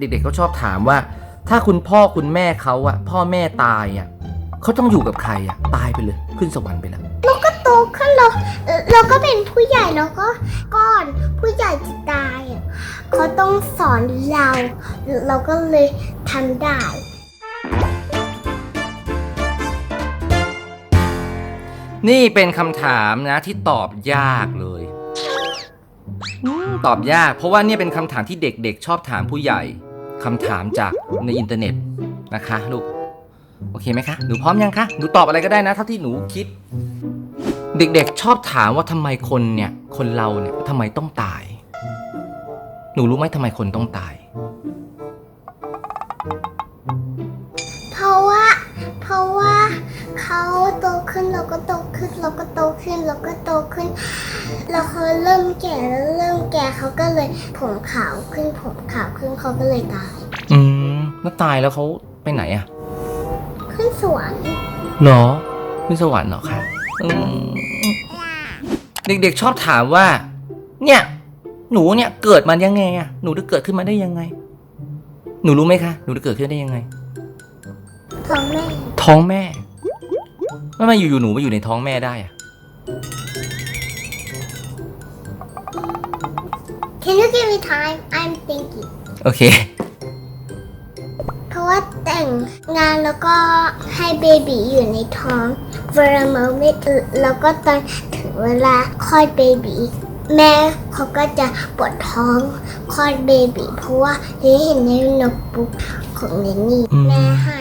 เด็กๆเขาชอบถามว่า ถ้าคุณพ่อคุณแม่เขาอะพ่อแม่ตายอะเขาต้องอยู่กับใครอะตายไปเลย ขึ้นสวรรค์ไปแล้วโตขึ้นเราเอ่อเราก็เป็นผู้ใหญ่แล้วก็ก่อนผู้ใหญ่จะตายอะเขาต้องสอนเรา เราก็เลยทำได้ นี่เป็นคำถามนะที่ตอบยากเลย อืม ตอบยาก เพราะว่าเนี่ยเป็นคำถามที่เด็กๆ ชอบถามผู้ใหญ่คำถามจากในอินเทอร์เน็ตนะคะลูกโอเคไหมคะ หนูพร้อมยังคะ หนูตอบอะไรก็ได้นะ เท่าที่หนูคิด เด็กๆ ชอบถามว่าทำไมคนเนี่ย คนเราเนี่ยทำไมต้องตาย หนูรู้ไหมทำไมคนต้องตาย เขาโตขึ้นเราก็โตขึ้นเราก็โตขึ้นเราก็โตขึ้นแล้วเขาเริ่มแก่แล้วเริ่มแก่เขาก็เลยผมขาวขึ้นผมขาวขึ้นเขาก็เลยตาย อืมแล้วตายแล้วเขาไปไหนอะขึ้นสวรรค์เหรอขึ้นสวรรค์เหรอคะอืมเด็กๆชอบถามว่า เนี่ย หนูเนี่ยเกิดมายังไงอะหนูได้เกิดขึ้นมาได้ยังไง หนูรู้ไหมคะ หนูได้เกิดขึ้นได้ยังไง ท้องแม่ท้องแม่ แล้วทำไมอยู่ๆหนูมาอยู่ในท้องแม่ได้อะ Can you give me time I'm thinking โอเค เพราะว่าแต่งงานแล้วก็ให้เบบีอยู่ในท้อง for a moment แล้วก็ตอนถึงเวลาคลอดเบบีแม่เขาก็จะปวดท้องคลอดเบบีเพราะว่าเห็นในโน้ตบุ๊กของเนนี่ อืม แม่ให้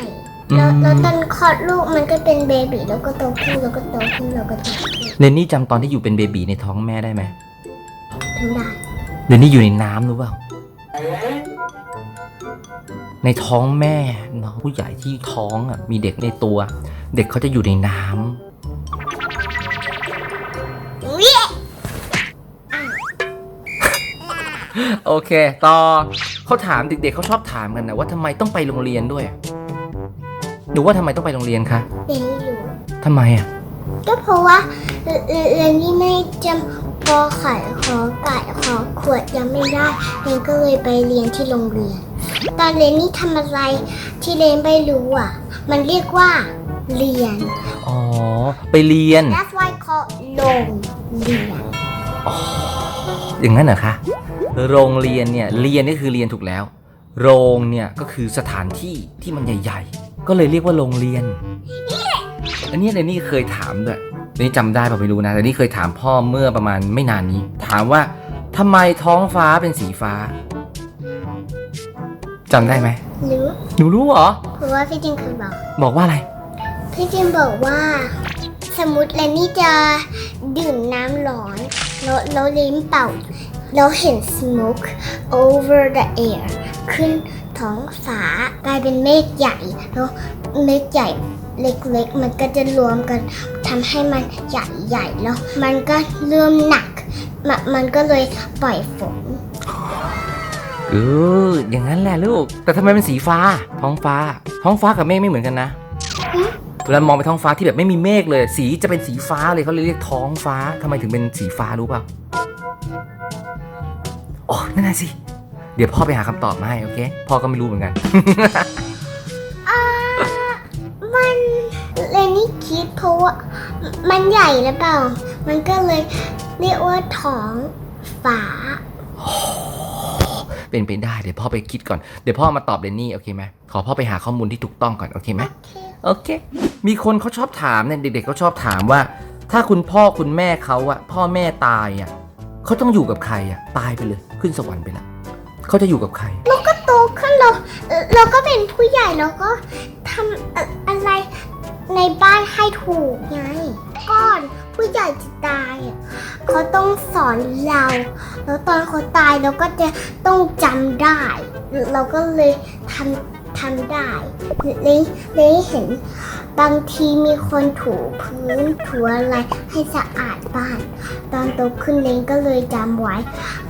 แล้วอืมแล้วตอนคลอดลูกมันก็เป็นเบบีแล้วก็โตขึ้นแล้วก็โตขึ้นแล้วก็โตขึ้นเรนนี่จำตอนที่อยู่เป็นเบบีในท้องแม่ได้ไหมทำได้เรนนี่อยู่ในน้ำรู้เปล่า ในท้องแม่น้องผู้ใหญ่ที่ท้องอะมีเด็กในตัว เด็กเขาจะอยู่ในน้ำวิโอเค ต่อเขาถามเด็กๆเขาชอบถามกันนะว่าทำไมต้องไปโรงเรียนด้วย หนูว่าทำไมต้องไปโรงเรียนคะไม่รู้ทำไมอะ ก็เพราะว่าเรเรนนี่ไม่จำปอไข่ขอไก่ขอขวดยังไม่ได้เรนก็เลยไปเรียนที่โรงเรียน ตอนเรนนี่ทำอะไรที่เรนไม่รู้อะ มันเรียกว่าเรียน อ๋อ ไปเรียน that's why call โรงเรียน อย่างนั้นเหรอคะ โรงเรียนเนี่ย เรียนก็คือเรียนถูกแล้ว โรงเนี่ยก็คือสถานที่ที่มันใหญ่ ๆ ก็เลยเรียกว่าโรงเรียน อันนี้เรนนี่เคยถามด้วยเรนนี่จำได้ป่ะไม่รู้นะ แต่นี่เคยถามพ่อเมื่อประมาณไม่นานนี้ ถามว่าทำไมท้องฟ้าเป็นสีฟ้าจำได้ไหมหรือหนูรู้เหรอเพราะว่าพี่จิงเคยบอก บอกว่าอะไร พี่จิงบอกว่า สมมติเรนนี่จะดื่มน้ำร้อนแล้วแล้วลิ้นเป่าแล้วเห็น smoke over the air ขึ้นท้องฟ้ากลายเป็นเมฆใหญ่แล้วเมฆใหญ่เล็กๆ มันก็จะรวมกันทำให้มันใหญ่ๆแล้ว มันก็เริ่มหนักมมันก็เลยปล่อยฝนเอออย่างนั้นแหละลูก แต่ทำไมเป็นสีฟ้า ท้องฟ้า ท้องฟ้ากับเมฆไม่เหมือนกันนะเวลามองไปท้องฟ้าที่แบบไม่มีเมฆเลย สีจะเป็นสีฟ้าเลยเขาเลยเรียกท้องฟ้าทำไมถึงเป็นสีฟ้ารู้เปล่าอ๋อนั่นน่ะสิ ดี๋ยวพ่อไปหาคำตอบมาให้โอเค พ่อก็ไม่รู้เหมือนกัน อ่ามันเรนนี่คิดเพราะว่ามันใหญ่หรือเปล่า มันก็เลยเรียกว่าท้องฟ้าเป็นไปได้เดี๋ยวพ่อไปคิดก่อน เดี๋ยวพ่อมาตอบเรนนี่โอเคไหมขอพ่อไปหาข้อมูลที่ถูกต้องก่อนโอเคไหมโอเค มีคนเขาชอบถามเนี่ยเด็กๆเขาชอบถามว่า ถ้าคุณพ่อคุณแม่เขาอะพ่อแม่ตายอะเขาต้องอยู่กับใครอะตายไปเลย ขึ้นสวรรค์ไปแล้ว เขาจะอยู่กับใคร เราก็โตขึ้นเราเราก็เป็นผู้ใหญ่แล้วก็ทำอะอะไรในบ้านให้ถูกไงก่อนผู้ใหญ่จะตายอะเขาต้องสอนเรา แล้วตอนเขาตายเราก็จะต้องจำได้ เราก็เลยทำทำได้เลยเลยเห็น บางทีมีคนถูพื้นถูอะไรให้สะอาดบ้าน ตอนโตขึ้นเลนก็เลยจำไว้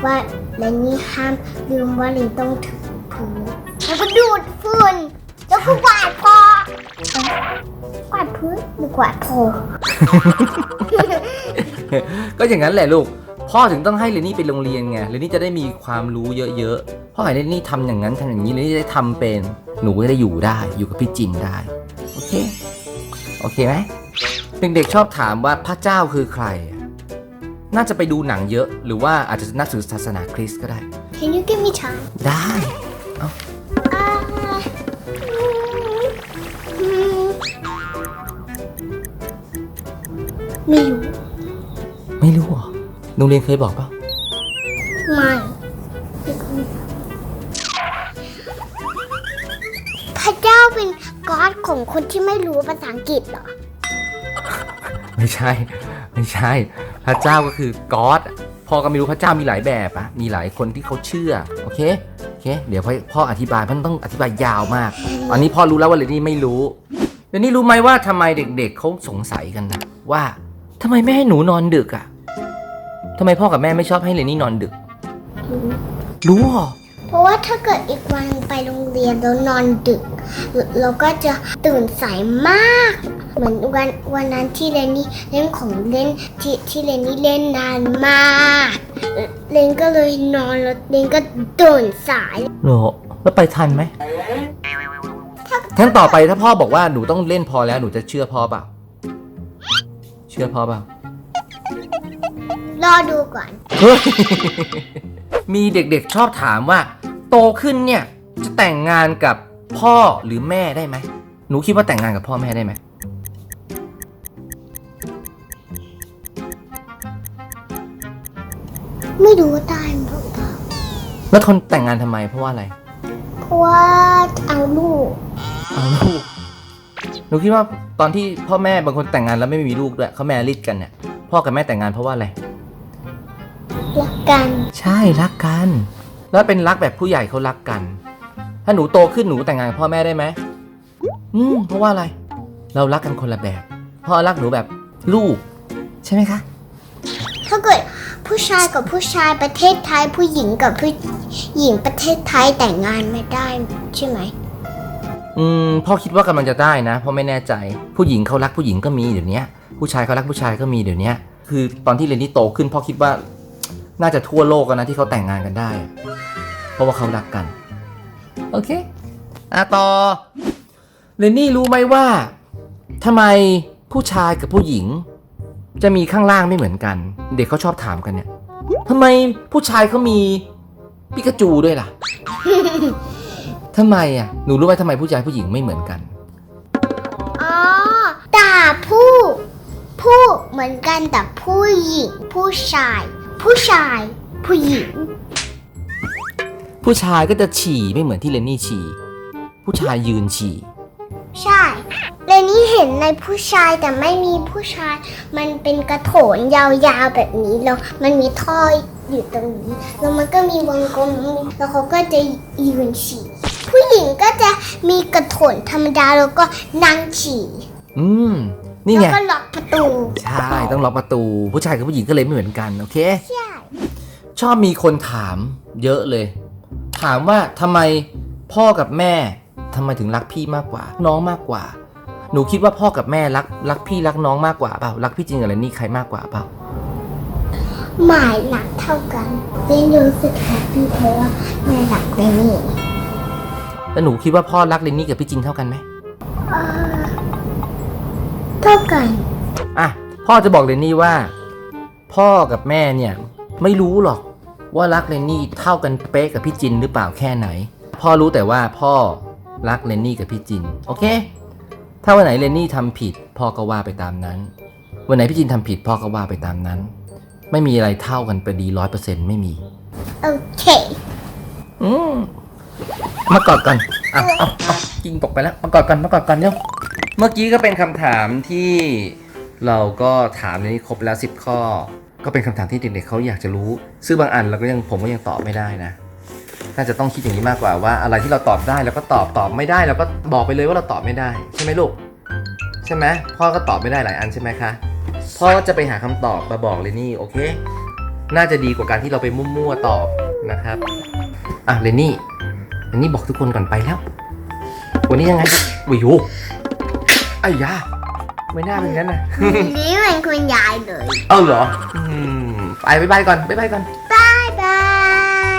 ว่าเลนนี่ห้ามลืมว่าเลนต้องถูพื้นแล้วก็ดูดฝุ่นแล้วก็กวาดพอกวาดพื้นหรือกวาดโพก็อย่างนั้นแหละลูกพ่อถึงต้องให้เรนนี่ไปโรงเรียนไง เรนนี่จะได้มีความรู้เยอะๆ พ่อให้เรนนี่ทำอย่างนั้นทำอย่างนี้ เรนนี่จะได้ทำเป็น หนูก็จะได้อยู่ได้ อยู่กับพี่จินได้ โอเค โอเคไหมเด็กๆชอบถามว่าพระเจ้าคือใครอะน่าจะไปดูหนังเยอะ หรือว่าอาจจะนับถือศาสนาคริสต์ก็ได้ Can you give me time ได้อ่าอืมไม่รู้ ไม่รู้เหรอโรงเรียนเคยบอกเปล่า พระเจ้าเป็นก๊อดของคนที่ไม่รู้ภาษาอังกฤษเหรอ ไม่ใช่ ไม่ใช่ พระเจ้าก็คือก็อดพ่อก็ไม่รู้พระเจ้ามีหลายแบบอะมีหลายคนที่เขาเชื่อโอเคโอเค เดี๋ยวพ่อพ่ออธิบายพราะมันต้องอธิบายยาวมาก อันนี้พ่อรู้แล้วว่าเรนนี่ไม่รู้เรนนี่รู้ไหมว่าทำไมเด็ก ๆเขาสงสัยกันนะว่าทำไมไม่ให้หนูนอนดึกอะทำไมพ่อกับแม่ไม่ชอบให้เรนนี่นอนดึก รู้เหรอ เพราะว่าถ้าเกิดอีกวันไปโรงเรียนแล้วนอนดึกเราเราก็จะตื่นสายมาก เหมือนวันวันนั้นที่เรนนี่เล่นของเล่นที่ที่เรนนี่เล่นนานมากเรนก็เลยนอนแล้วเรนก็ตื่นสายหนูแล้วไปทันไหมทั้งต่อไปถ้าพ่อบอกว่าหนูต้องเล่นพอแล้วหนูจะเชื่อพ่อเปล่าเชื่อพ่อเปล่ารอดูก่อนเฮ้ยมีเด็กๆชอบถามว่า โตขึ้นเนี่ยจะแต่งงานกับพ่อหรือแม่ได้ไหมหนูคิดว่าแต่งงานกับพ่อแม่ได้ไหมไม่รู้ว่าได้หรือเปล่าแล้วทนแต่งงานทำไมเพราะว่าอะไร เพราะว่าเอาลูก เอาลูก หนูคิดว่าตอนที่พ่อแม่บางคนแต่งงานแล้วไม่มีลูกด้วยเขาแมริดกันเนี่ยพ่อกับแม่แต่งงานเพราะว่าอะไร รักกัน ใช่รักกัน แล้วเป็นรักแบบผู้ใหญ่เขารักกัน ถ้าหนูโตขึ้นหนูแต่งงานกับพ่อแม่ได้ไหมอืมเพราะว่าอะไร เรารักกันคนละแบบ พ่อรักหนูแบบลูก ใช่ไหมคะ ถ้าเกิดผู้ชายกับผู้ชายประเทศไทยผู้หญิงกับผู้หญิงประเทศไทยแต่งงานไม่ได้ใช่ไหม อืมพ่อคิดว่ากำลังจะได้นะเพราะไม่แน่ใจ ผู้หญิงเขารักผู้หญิงก็มีเดี๋ยวนี้ผู้ชายเขารักผู้ชายก็มีเดี๋ยวนี้คือตอนที่เรนนี่โตขึ้นพ่อคิดว่า น่าจะทั่วโลกนะที่เขาแต่งงานกันได้ เพราะว่าเขารักกัน โอเคอะต่อเรนนี่รู้ไหมว่าทำไมผู้ชายกับผู้หญิง จะมีข้างล่างไม่เหมือนกัน เด็กเขาชอบถามกันเนี่ยทำไมผู้ชายเขามีปิกาจูด้วยล่ะทำไมอะหนูรู้ไหมทำไมผู้ชายผู้หญิงไม่เหมือนกันอ๋อแต่ผู้ ผู้เหมือนกันแต่ผู้หญิงผู้ชาย ผู้ชาย ผู้หญิง ผู้ชายก็จะฉี่ไม่เหมือนที่เลนนี่ฉี่ ผู้ชายยืนฉี่ ใช่เลนนี่เห็นในผู้ชายแต่ไม่มีผู้ชาย มันเป็นกระโถนยาวๆแบบนี้แล้วมันมีท่ออยู่ตรงนี้แล้วมันก็มีวงกลมแล้วเขาก็จะยืนฉี่ผู้หญิงก็จะมีกระโถนธรรมดาแล้วก็นั่งฉี่อืม นี่แล้วไงก็ล็อกประตู ใช่ต้องล็อกประตู ผู้ชายกับผู้หญิงก็เลยไม่เหมือนกันโอเคใช่ชอบมีคนถามเยอะเลย ถามว่าทำไมพ่อกับแม่ทำไมถึงรักพี่มากกว่า น้องมากกว่า หนูคิดว่าพ่อกับแม่รักรักพี่รักน้องมากกว่าเปล่ารักพี่จริงกับเลนนี่ใครมากกว่าเปล่าหมายหลักเท่ากันเล่นรู้สึกแฮปปี้เพราะว่าแม่หลักเลนนี่แล้วหนูคิดว่าพ่อรักเลนนี่กับพี่จินเท่ากันไหมเอ่อ เท่ากัน อะ พ่อจะบอกเลนนี่ว่า พ่อกับแม่เนี่ย ไม่รู้หรอกว่ารักเลนนี่เท่ากันเป๊ะกับพี่จินหรือเปล่าแค่ไหน พ่อรู้แต่ว่าพ่อรักเลนนี่กับพี่จิน โอเค ถ้าวันไหนเลนนี่ทำผิด พ่อก็ว่าไปตามนั้น วันไหนพี่จินทำผิดพ่อก็ว่าไปตามนั้น ไม่มีอะไรเท่ากันไปดีร้อยเปอร์เซ็นต์ไม่มี โอเค อืมมากอดกันอะเอาเอายิงตกไปแล้ว มากอดกัน มากอดกันเร็ว เมื่อกี้ก็เป็นคำถามที่เราก็ถามในนี้ครบแล้ว 10 ข้อ ก็เป็นคำถามที่เด็กๆเขาอยากจะรู้ ซึ่งบางอันเราก็ยังผมก็ยังตอบไม่ได้นะ น่าจะต้องคิดอย่างนี้มากกว่าว่า อะไรที่เราตอบได้เราก็ตอบตอบไม่ได้เราก็บอกไปเลยว่าเราตอบไม่ได้ใช่ไหมลูกใช่ไหมพ่อก็ตอบไม่ได้หลายอันใช่ไหมคะพ่อก็จะไปหาคำตอบมาบอกเลยนี่โอเค น่าจะดีกว่าการที่เราไปมั่วๆตอบนะครับอะเรนนี่เรนนี่บอกทุกคนก่อนไปแล้ว วันนี้ยังไงวิว ไอ้ยาไม่น่าเป็นงั้นนะ นี่เหมือนคุณยายเลยเออเหรออืไปบ๊ายบายก่อนบ๊ายบายก่อน บายบา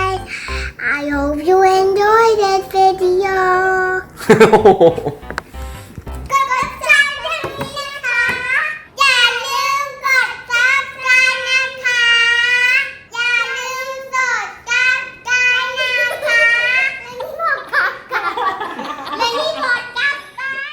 ย I hope you enjoy this video